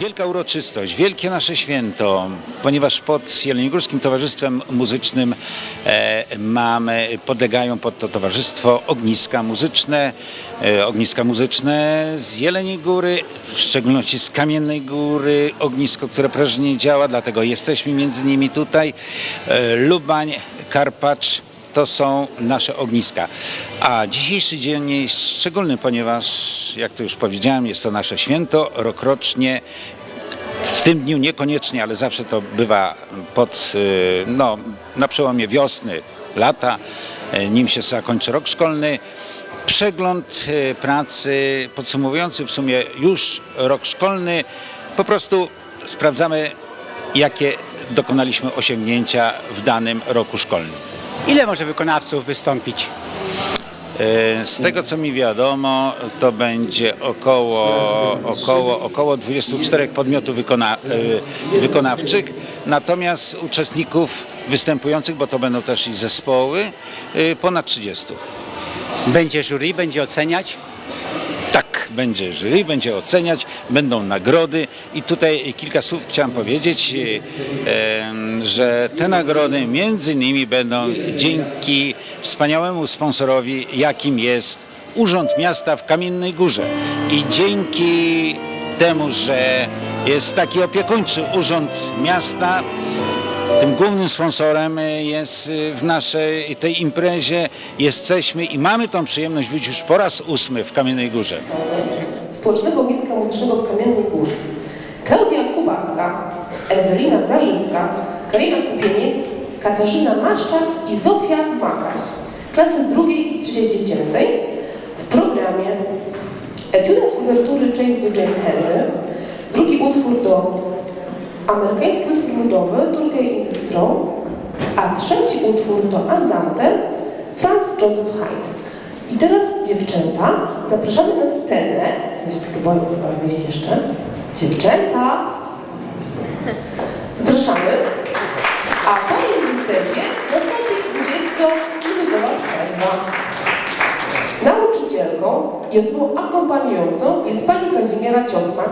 Wielka uroczystość, wielkie nasze święto, ponieważ pod Jeleniogórskim Towarzystwem Muzycznym e, mamy, podlegają pod to towarzystwo ogniska muzyczne, e, ogniska muzyczne z Jeleniej Góry, w szczególności z Kamiennej Góry, ognisko, które prężnie działa, dlatego jesteśmy między nimi tutaj, e, Lubań, Karpacz, to są nasze ogniska. A dzisiejszy dzień jest szczególny, ponieważ, jak to już powiedziałem, jest to nasze święto, rokrocznie. W tym dniu niekoniecznie, ale zawsze to bywa pod, y, no, na przełomie wiosny, lata, y, nim się zakończy rok szkolny. Przegląd y, pracy podsumowujący w sumie już rok szkolny. Po prostu sprawdzamy, jakie dokonaliśmy osiągnięcia w danym roku szkolnym. Ile może wykonawców wystąpić? E, Z tego co mi wiadomo, to będzie około, około, około 24 podmiotów wykona, e, wykonawczych, natomiast uczestników występujących, bo to będą też i zespoły, e, ponad 30. Będzie jury, będzie oceniać? Będzie jury, będzie oceniać, będą nagrody i tutaj kilka słów chciałem powiedzieć, e, że te nagrody między innymi będą dzięki wspaniałemu sponsorowi, jakim jest Urząd Miasta w Kamiennej Górze i dzięki temu, że jest taki opiekuńczy Urząd Miasta, tym głównym sponsorem y, jest y, w naszej tej imprezie jesteśmy i mamy tą przyjemność być już po raz ósmy w Kamiennej Górze. Społecznego Ogniska Muzycznego w Kamiennej Górze. Klaudia Kubacka, Ewelina Zarzycka, Karina Kupieniec, Katarzyna Maszczak i Zofia Makaś. Klasy drugiej i trzeciej dziecięcej w programie Etiuda z uwertury Chase do Jane Henry, drugi utwór do amerykański utwór ludowy Turkey in the a trzeci utwór do Andante Franz Joseph Haydn. I teraz dziewczęta, zapraszamy na scenę. Tylko boję chyba wyjść jeszcze. Dziewczęta! Zapraszamy. A po jej występie nastąpi 20-minutowa przerwa. Nauczycielką i osobą akompaniującą jest pani Kazimiera Ciosmak.